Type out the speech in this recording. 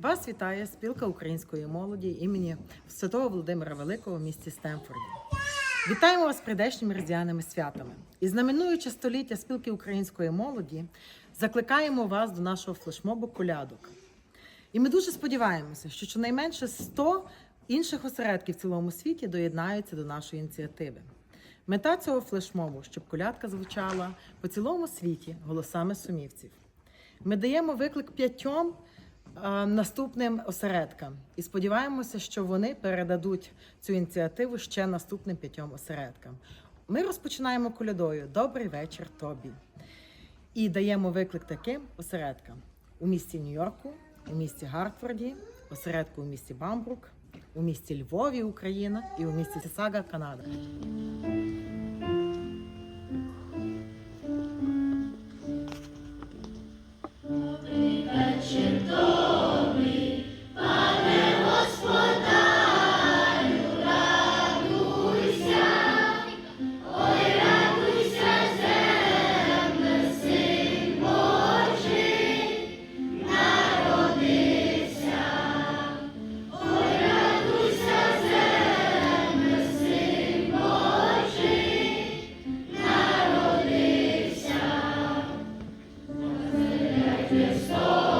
Вас вітає спілка української молоді імені Святого Володимира Великого в місті Стемфорді. Вітаємо вас з прийдешніми різдвяними святами. І знаменуючи століття спілки української молоді, закликаємо вас до нашого флешмобу колядок. І ми дуже сподіваємося, що щонайменше 100 інших осередків в цілому світі доєднаються до нашої ініціативи. Мета цього флешмобу, щоб колядка звучала по цілому світі голосами сумівців. Ми даємо виклик п'ятьом наступним осередкам і сподіваємося, що вони передадуть цю ініціативу ще наступним п'ятьом осередкам. Ми розпочинаємо колядою Добрий вечір тобі і даємо виклик таким осередкам у місті Нью-Йорку, у місті Гартфорді, осередку у місті Бамбрук, у місті Львові, Україна і у місті Сісага, Канада. Christ is